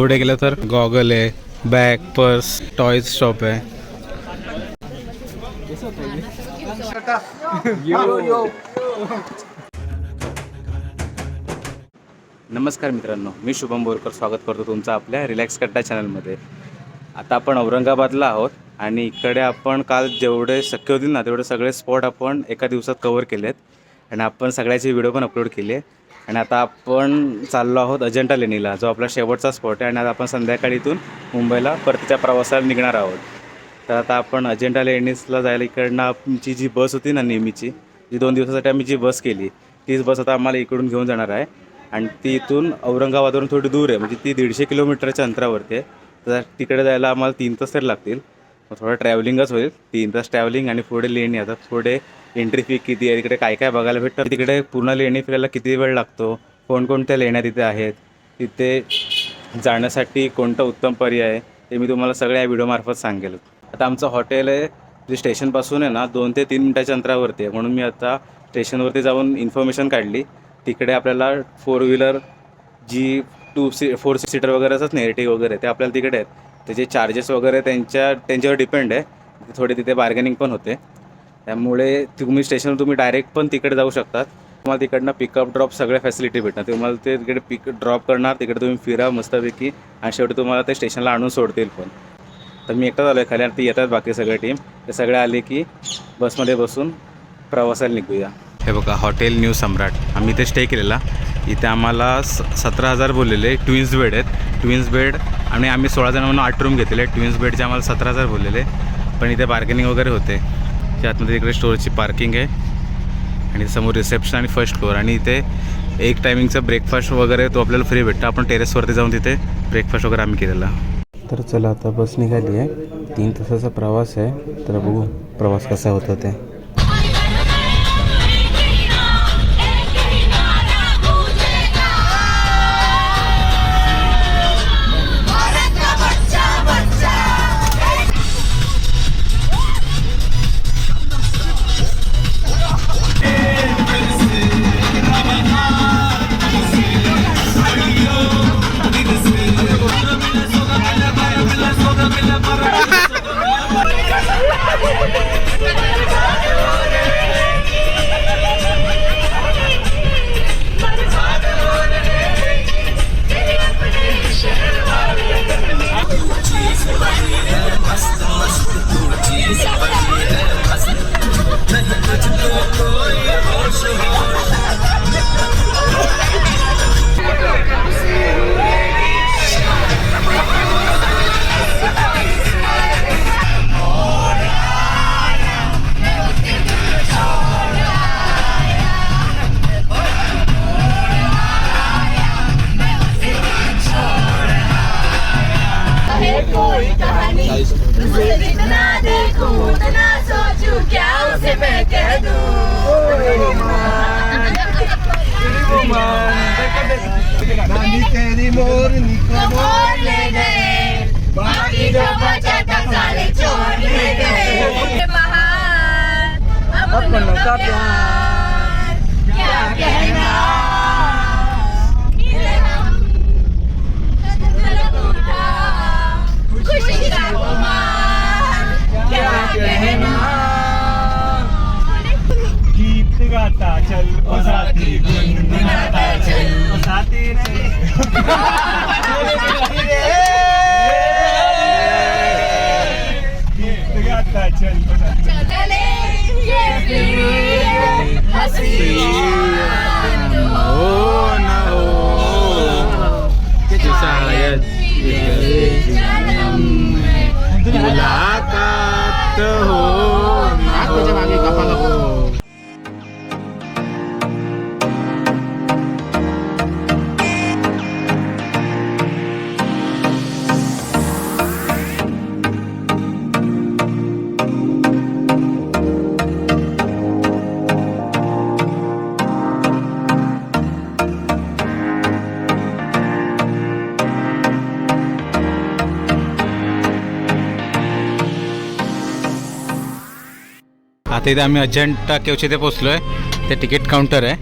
पुढे गेलं तर गॉगल आहे बॅग पर्स टॉयज शॉप आहे. नमस्कार मित्रांनो मी शुभम बोरकर स्वागत करतो तुमचं आपल्या रिलॅक्स कट्टा चॅनलमध्ये. आता आपण औरंगाबादला आहोत आणि इकडे आपण काल जेवढे शक्य होतील ना तेवढे सगळे स्पॉट आपण एका दिवसात कवर केलेत. आणि आपण सगळ्याचे व्हिडिओ पण अपलोड केले. आणि आता आपण चाललो आहोत अजंठा लेणीला जो आपला शेवटचा स्पॉट आहे. आणि आता आपण संध्याकाळी इथून मुंबईला परतीच्या प्रवासाला निघणार आहोत. तर आता आपण अजंठा लेणीसला जायला इकडनं आमची जी बस होती ना नेहमीची जी दोन दिवसासाठी आम्ही जी बस केली तीच बस आता आम्हाला इकडून घेऊन जाणार आहे. आणि ती इथून औरंगाबादवरून थोडी दूर आहे म्हणजे ती दीडशे किलोमीटरच्या अंतरावरती आहे. तर तिकडे जायला आम्हाला तीन तास तरी लागतील. मग थोडं ट्रॅव्हलिंगच होईल. तीन तास ट्रॅव्हलिंग आणि पुढे लेणी. आता पुढे एंट्री फी किती आहे? तिकडे काय काय बघायला भेटतं? तिकडे पूर्ण लेणी फिरायला किती वेळ लागतो? कोणकोणत्या लेण्या तिथे आहेत? तिथे जाण्यासाठी कोणतं उत्तम पर्याय आहे? ते मी तुम्हाला सगळ्या या व्हिडिओमार्फत सांगेल. आता आमचं हॉटेल आहे. जे स्टेशनपासून आहे ना दोन ते तीन मिनटाच्या अंतरावरती आहे. म्हणून मी आता स्टेशनवरती जाऊन इन्फॉर्मेशन काढली. तिकडे आपल्याला फोर व्हीलर जी टू सी फोर सीटर वगैरे असतात नेरेटिव वगैरे ते आपल्याला तिकडे आहेत. त्याचे चार्जेस वगैरे त्यांच्या त्यांच्यावर डिपेंड आहे. थोडे तिथे बार्गेनिंग पण होते. त्यामुळे तुम्ही स्टेशनवर तुम्ही डायरेक्ट पण तिकडे जाऊ शकतात. तुम्हाला तिकडनं पिकअप ड्रॉप सगळ्या फॅसिलिटी भेटणार. तुम्हाला ते तिकडे पिक ड्रॉप करणार तिकडे तुम्ही फिरा मस्तपैकी. आणि शेवटी तुम्हाला ते स्टेशनला आणून सोडतील पण. तर मी एकटाच आलो आहे खाली आणि ती येतात बाकी सगळे टीम ते सगळे आले की बसमध्ये बसून प्रवासाला निघूया. हे बघा हॉटेल न्यू सम्राट. आम्ही इथे स्टे केलेला. इथे आम्हाला स सतरा हजार बोललेले. ट्विन्स बेड आहेत. ट्विन्स बेड आणि आम्ही सोळा जण म्हणून आठ रूम घेतलेले. ट्विन्स बेडचे आम्हाला सतरा हजार बोललेले पण इथे बार्गेनिंग वगैरे होते. त्या आतमध्ये इकडे स्टोअरची पार्किंग आहे. आणि समोर रिसेप्शन आणि फर्स्ट फ्लोअर आणि इथे एक टायमिंगचा ब्रेकफास्ट वगैरे तो आपल्याला फ्री भेटतो. आपण टेरेसवरती जाऊन तिथे ब्रेकफास्ट वगैरे आम्ही केलेला. तर चला आता बस निघाली आहे. तीन तासाचा प्रवास आहे. तर बघू प्रवास कसा होता ते. दूं नानी तेरी मोरनी तो मोर ले गए बाकी जो बचा था सारे छोड़ ले गए बाहर अपनों का प्यार क्या कहना आता इथे आम्ही अजंठा केवचे ते पोचलो आहे ते तिकीट काउंटर आहे.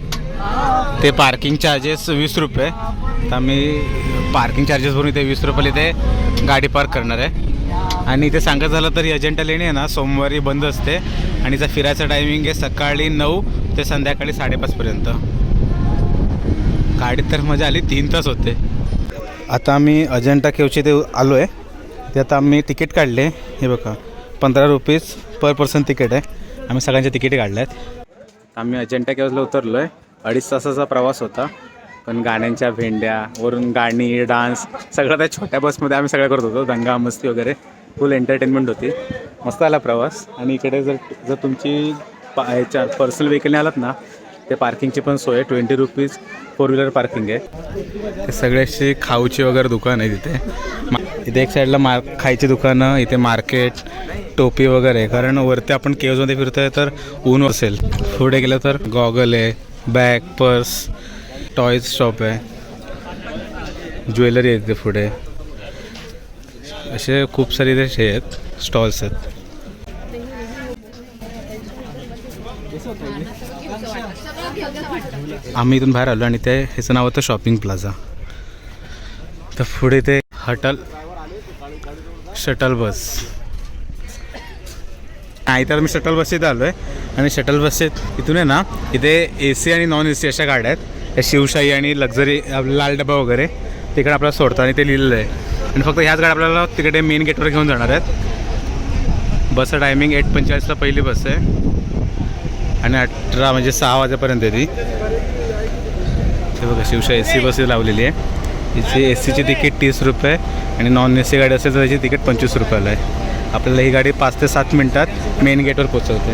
ते पार्किंग चार्जेस वीस रुपये. तर आम्ही पार्किंग चार्जेस भरून इथे वीस रुपयाला इथे गाडी पार्क करणार आहे. आणि इथे सांगत झालं तरी ही अजंठा लेणी आहे ना सोमवारी बंद असते. आणि इथं फिरायचं टायमिंग आहे सकाळी नऊ ते संध्याकाळी साडेपाचपर्यंत गाडीत तर मजा आली तीन तास होते. आता आम्ही अजंठा केवची ते आलो आहे ते आता आम्ही तिकीट काढले. हे बघा पंधरा रुपीज पर पर्सन तिकीट आहे. आम्ही सगळ्यांचे तिकीटे काढले आहेत आम्ही अजिंठा केव्जला उतरलो आहे अडीच तासाचा प्रवास होता. पण गाण्यांच्या भेंड्या वरून गाणी डान्स सगळं त्या छोट्या बसमध्ये आम्ही सगळं करत होतो. दंगा मस्ती वगैरे. फुल एंटरटेनमेंट होती. मस्त आला प्रवास. आणि इकडे जर जर तुमची पा ह्याच्या पर्सनल व्हेकलने आलात ना ते पार्किंगची पण सोय आहे. Twenty rupees four wheeler parking आहे. ते सगळे खाऊची वगैरे दुकान आहे तिथे. मा- इथे एक साईडला मार खायची दुकानं इथे मार्केट टोपी वगैरे. आहे कारण वरती आपण केव्जमध्ये फिरतोय तर ऊन असेल. पुढे गेलं तर गॉगल आहे बॅग पर्स टॉयज शॉप आहे. ज्वेलरी आहे तिथे पुढे. असे खूप सारे इथे हे आहेत स्टॉल्स आहेत. आम्ही इथून बाहेर आलो आणि ते ह्याचं नाव होतं शॉपिंग प्लाझा. तर पुढे ते हटल शटल बस नाही तर मी शटल बसेत आलो आहे आणि शटल बसेत इथून आहे ना इथे ए सी आणि नॉन ए सी अशा गाड्या आहेत. त्या शिवशाही आणि लक्झरी लाल डबा वगैरे तिकडे आपल्याला सोडतं आणि ते लिहिलेलं आहे. आणि फक्त ह्याच गाड्या आपल्याला तिकडे मेन गेटवर घेऊन जाणार आहेत. बसचं टायमिंग एट पंचेचाळीसला पहिली बस आहे. आणि अठरा म्हणजे सहा वाजेपर्यंत आहे ती. ते बघा शिवशा ए सी बसेस लावलेली आहे. तिची ए सीची तिकीट तीस रुपये आणि नॉन ए सी गाडी असेल तर त्याची तिकीट पंचवीस रुपयाला आहे. आपल्याला ही गाडी पाच ते सात मिनटात मेन गेटवर पोचवते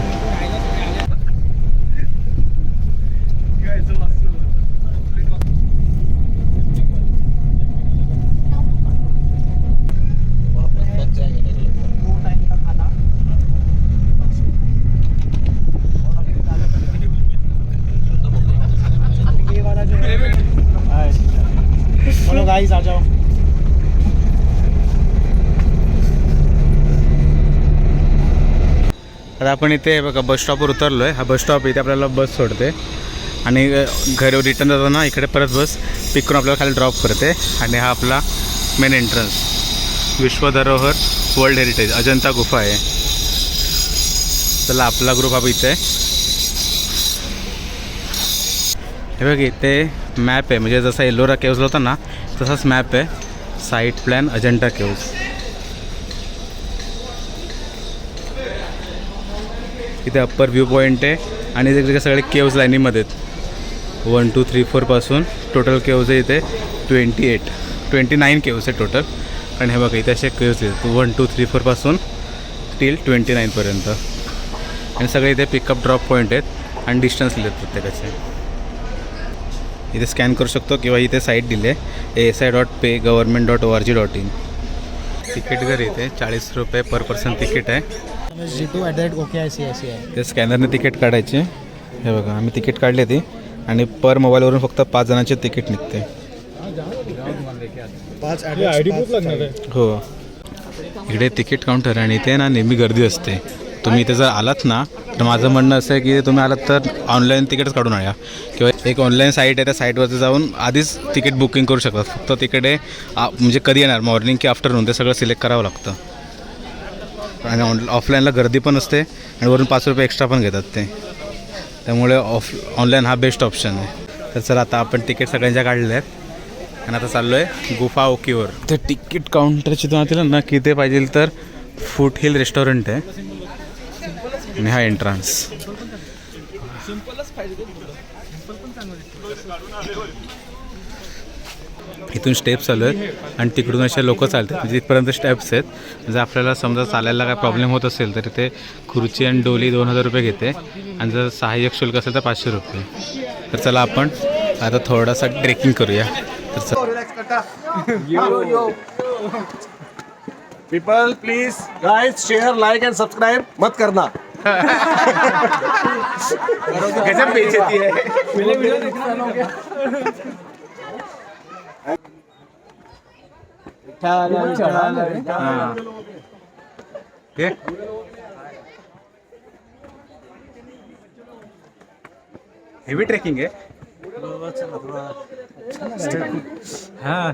आता आपण इथे बघा बस स्टॉपवर उतरलो आहे हा बस स्टॉप इथे आपल्याला बस सोडते. आणि घरी रिटर्न जाताना इकडे परत बस पिक करून आपल्याला खाली ड्रॉप करते. आणि हा आपला मेन एंट्रन्स विश्वधरोहर वर्ल्ड हेरिटेज अजंता गुफा आहे. चला आपला ग्रुप हा इथे. हे बघ इथे मॅप आहे. म्हणजे जसा एलोरा केव्ज होता ना तसाच मॅप आहे. साईट प्लॅन अजंटा केव्ज इथे अप्पर व्ह्यू पॉईंट आहे. आणि तिकडे सगळे केव्ज लाईनीमध्ये आहेत. वन टू थ्री फोरपासून टोटल केव्ज आहे इथे twenty eight twenty nine caves आहे टोटल आणि हे बघा इथे असे केव्ज आहेत. वन टू थ्री फोरपासून टील ट्वेंटी नाईनपर्यंत आणि सगळे इथे पिकअप ड्रॉप पॉईंट आहेत. आणि डिस्टन्स लिहिलेत प्रत्येकाचे. इथे स्कॅन करू शकतो किंवा इथे साईट दिली. आहे S I dot pay government dot O R G dot in ticket घर इथे चाळीस रुपये पर पर्सन तिकीट आहे. At rate okay I C I C आहे ते स्कॅनरने तिकीट काढायचे. हे बघा आम्ही तिकीट काढले ती आणि पर मोबाईलवरून फक्त पाच जणांचे तिकीट निघते. हो इकडे तिकीट काउंटर आणि इथे ना नेहमी गर्दी असते. तुम्ही इथे जर आलात ना तर माझं म्हणणं असं आहे की तुम्ही आलात तर ऑनलाईन तिकीटच काढून आणा. किंवा एक ऑनलाईन साईट आहे त्या साईटवरती जाऊन आधीच तिकीट बुकिंग करू शकतात. फक्त तिकडे आ- म्हणजे कधी येणार? मॉर्निंग की आफ्टरनून ते सगळं सिलेक्ट करावं लागतं. आणि ऑन ऑफलाईनला गर्दी पण असते आणि वरून पाच रुपये एक्स्ट्रा पण घेतात ते. त्यामुळे ऑफ ऑनलाईन हा बेस्ट ऑप्शन आहे. तर चला आता आपण तिकीट सगळ्यांच्या काढले आहेत आणि आता चाललो आहे गुफा ओकीवर. तर तिकीट काउंटरची तुम्हाला दिलं ना की ते पाहिजे तर फूट हिल रेस्टॉरंट आहे. आणि हा एंट्रन्स इथून स्टेप्स चालू आहेत आणि तिकडून असे लोक चालतात. म्हणजे तिथपर्यंत स्टेप्स आहेत. जर आपल्याला समजा चालायला काय प्रॉब्लेम होत असेल तर ते खुर्ची आणि डोली दोन हजार रुपये घेते. आणि जर सहाय्यक शुल्क असेल तर पाचशे रुपये. तर चला आपण आता थोडासा ट्रेकिंग करूया. तर चला. People please guys share like and subscribe मत करना. गजब बेइज्जती है। हाँ. ये। हेवी ट्रेकिंग आहे हाँ।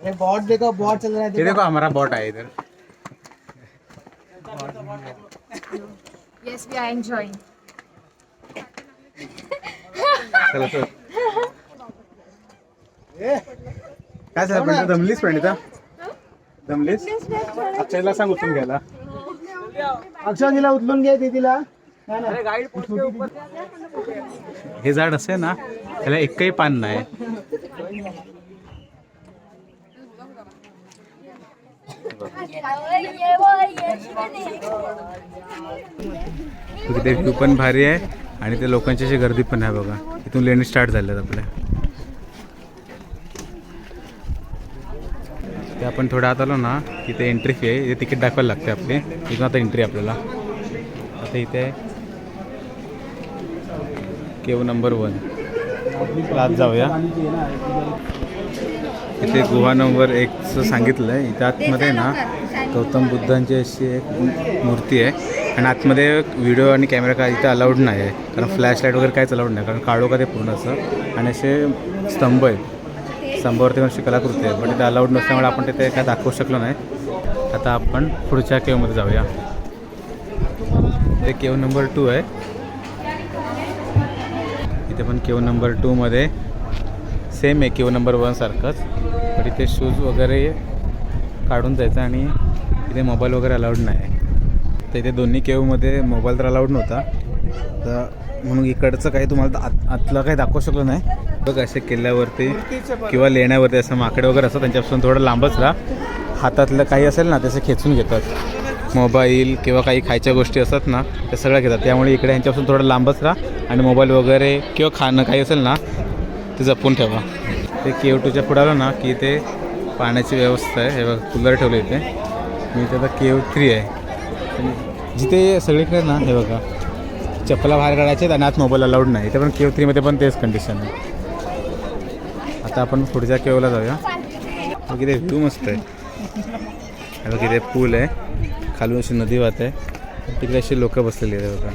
ये बॉट देखो बॉट चल रहा है ये देखो। हमारा बॉट है इधर। Yes, we are enjoying. चला चल. काय झालं? पण दमलीस पण इथं दमलीस? अक्षयला सांग उचलून घ्यायला. अक्षर तिला उचलून घे दीदीला हे झाड असे ना त्याला एकही पान नाही. तिथे व्ह्यू पण भारी आहे आणि ते लोकांची अशी गर्दी पण आहे बघा. इथून लेणी स्टार्ट झाल्यात आपल्या ते आपण थोडं आत आलो ना तिथे एंट्री फी आहे. तिकीट दाखवायला लागते आपली. इथून आता एंट्री आपल्याला. आता इथे आहे. केव नंबर वन आत जाऊया. इथे गुहा नंबर एकचं सांगितलं आहे इथं आतमध्ये ना गौतम बुद्धांची अशी एक मूर्ती आहे. आणि आतमध्ये व्हिडिओ आणि कॅमेरा काय इथं अलाउड नाही आहे. कारण फ्लॅश लाइट वगैरे काहीच अलाउड नाही. कारण काळो का ते पूर्ण असं. आणि असे स्तंभ आहेत. स्तंभावरती पण अशी कलाकृती आहे. पण तिथे अलाउड नसल्यामुळे आपण तिथे काय दाखवू शकलो नाही. आता आपण पुढच्या केवमध्ये जाऊया. ते केव नंबर टू आहे. इथे पण केव नंबर टूमध्ये सेम आहे. केव नंबर वनसारखंच तर इथे शूज वगैरे काढून जायचं आणि इथे मोबाईल वगैरे अलाउड नाही. तर इथे दोन्ही केवमध्ये मोबाईल तर अलाउड नव्हता. तर म्हणून इकडचं काही तुम्हाला आत आतलं काही दाखवू शकलो नाही. बघ असे किल्ल्यावरती किंवा लेण्यावरती असं माकडे वगैरे असतात त्यांच्यापासून थोडं लांबच राहा. हातातलं काही असेल ना तसं खेचून घेतात. मोबाईल किंवा काही खायच्या गोष्टी असतात ना त्या सगळ्या घेतात. त्यामुळे इकडे यांच्यापासून थोडं लांबच राहा आणि मोबाईल वगैरे किंवा खाणं काही असेल ना ते जपून ठेवा. ते केव टूच्या पुढे आलं ना की ते पाण्याची व्यवस्था आहे. हे बघा कूलर ठेवले इथे. मी इथे आता केव थ्री आहे. जिथे सगळीकडे ना हे बघा चप्पला बाहेर काढायचे आहेत आणि आत मोबाईल अलाउड नाही. इथे पण केव थ्रीमध्ये पण तेच कंडिशन आहे. आता आपण पुढच्या केवला जाऊया. बघ इथे व्ह्यू मस्त आहे. हे बघ इथे पूल आहे. खालून अशी नदी वाहत. आहे तिकडे अशी लोकं बसलेली आहेत बघा.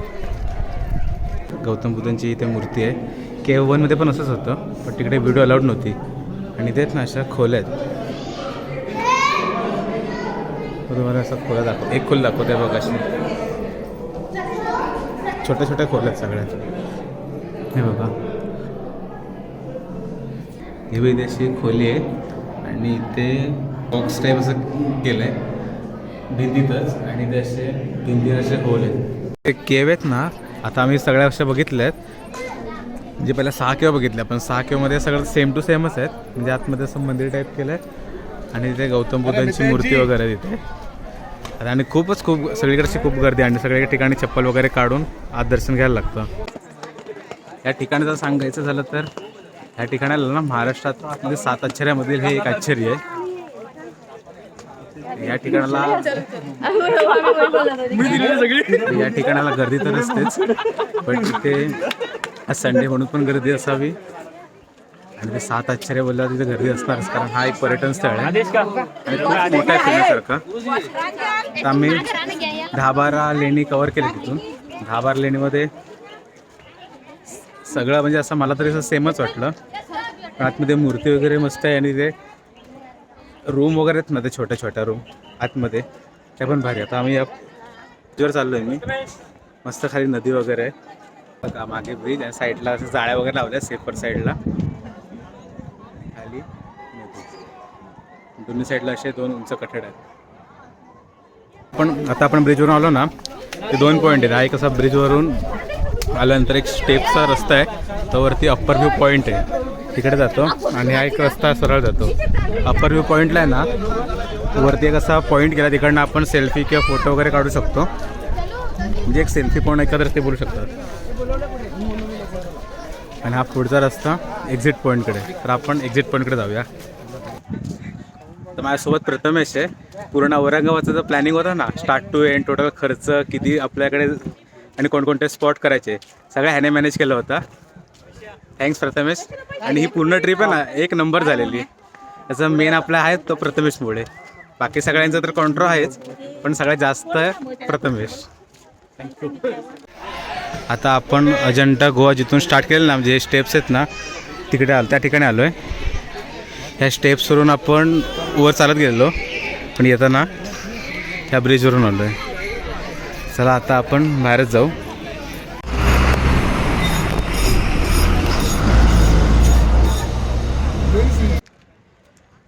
गौतम बुद्धांची इथे मूर्ती आहे. केव वनमध्ये पण असंच होतं पण तिकडे व्हिडिओ अलाउड नव्हती. आणि तेच ना अशा खोल्या आहेत. तुम्हाला असं खोल्या दाखव एक खोल दाखवते बघा अशी. छोट्या छोट्या खोल्या आहेत सगळ्यात हे बघा. ही बघ अशी खोली आहे आणि इथे बॉक्स टाईप असं केलं आहे भिंतीतच आणि ते असे भिंतीत असे होल आहेत. ते केव आहेत ना आता आम्ही सगळ्या अशा बघितल्या आहेत म्हणजे पहिल्या सहा केव बघितल्या पण सहा केवमध्ये सगळं सेम टू सेमच आहेत. म्हणजे आतमध्ये असं मंदिर टाईप केलं आहे आणि तिथे गौतम बुद्धांची मूर्ती वगैरे आहे तिथे. आणि- आणि खूपच खूप सगळीकडची खूप गर्दी आहे. आणि सगळ्या ठिकाणी चप्पल वगैरे काढून आत दर्शन घ्यायला लागतं. या ठिकाणी जर सांगायचं झालं तर या ठिकाणाला ना महाराष्ट्रातले सात आश्चर्यामधील हे एक आश्चर्य आहे. या ठिकाणाला या ठिकाणाला गर्दी तर असतेच पण तिथे आज संडे म्हणून पण गर्दी असावी. आणि ते सात आश्चर्य बोलल्यावर तिथे गर्दी असणारच कारण हा एक पर्यटन स्थळ आहे. आणि खूप मोठा आहे फिरण्यासारखा. तर आम्ही दहा बारा लेणी कव्हर केले तिथून. दहा बारा लेणीमध्ये सगळं म्हणजे असं मला तरी असं सेमच वाटलं. पण आतमध्ये मूर्ती वगैरे मस्त आहे आणि ते रूम वगैरे आहेत ना ते छोट्या छोट्या रूम आतमध्ये. त्या पण भारी आता आम्ही या चाललो आहे मी. मस्त खाली नदी वगैरे आहे. बघा मागे ब्रिज आणि साईडला असं जाळ्या वगैरे लावल्या सेफर साईडला खाली नदी. दोन्ही साईडला असे दोन उंच कठड आहेत. पण आता आपण ब्रिजवरून आलो ना ते दोन पॉईंट आहेत. हा एक असा ब्रिजवरून आल्यानंतर एक स्टेपचा रस्ता आहे. तो वरती अप्पर व्ह्यू पॉईंट आहे. तिकडे जातो आणि हा एक रस्ता सरळ जातो. अप्पर व्ह्यू पॉईंटला आहे ना वरती एक असा पॉईंट गेला तिकडनं आपण सेल्फी किंवा फोटो वगैरे काढू शकतो. म्हणजे एक सेल्फी पॉईंट एखाद्या रस्ते बोलू शकतात. आणि हा पुढचा रस्ता एक्झिट पॉईंटकडे तर आपण एक्झिट पॉईंटकडे जाऊया. तर माझ्यासोबत प्रथमेश आहे. पूर्ण औरंगाबादचा जो प्लॅनिंग होता ना स्टार्ट टू एंड टोटल खर्च किती आपल्याकडे आणि कोणकोणते स्पॉट करायचे सगळं ह्याने मॅनेज केलं होतं. थँक्स प्रथमेश. आणि ही पूर्ण ट्रिप आहे ना एक नंबर झालेली. त्याचा मेन आपला आहे तो प्रथमेशमुळे. बाकी सगळ्यांचं तर कॉन्ट्रो आहेच पण सगळ्यात जास्त प्रथमेश. थँक्यू आता आपण अजंठा गोवा जिथून स्टार्ट केलं ना म्हणजे स्टेप्स आहेत ना तिकडे आलो त्या ठिकाणी आलो आहे ह्या स्टेप्सवरून आपण वर चालत गेलेलो पण येताना ह्या ब्रिजवरून आलो आहे चला आता आपण बाहेरच जाऊ.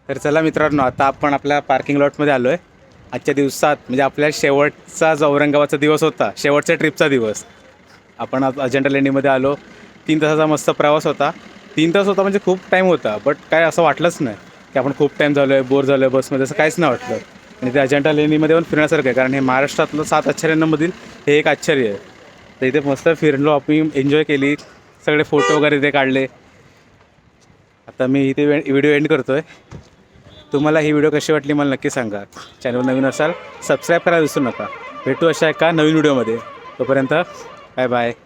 तर चला मित्रांनो आता आपण आपल्या पार्किंग लॉटमध्ये आलो आहे आजच्या दिवसात म्हणजे आपल्या शेवटचा जो औरंगाबादचा दिवस होता शेवटच्या ट्रिपचा दिवस. आपण आज अजंठा लेणीमध्ये आलो. तीन तासाचा मस्त प्रवास होता. तीन तास होता म्हणजे खूप टाईम होता बट काय असं वाटलंच नाही की आपण खूप टाईम झालो आहे बोर झालो आहे बसमध्ये असं काहीच नाही वाटलं. आणि ते अजंठा लेणीमध्ये पण फिरण्यासारखं आहे कारण हे महाराष्ट्रातलं सात आश्चर्यांमधील हे एक आश्चर्य आहे. तर इथे मस्त फिरलो आपण एन्जॉय केली सगळे फोटो वगैरे इथे काढले. आता मी इथे व्हिडिओ एंड करतो आहे तुम्हाला ही व्हिडिओ कशी वाटली मला नक्की सांगा. चॅनल नवीन असाल सबस्क्राईब करायला विसरू नका. भेटू अशा एका नवीन व्हिडिओमध्ये तोपर्यंत 拜拜。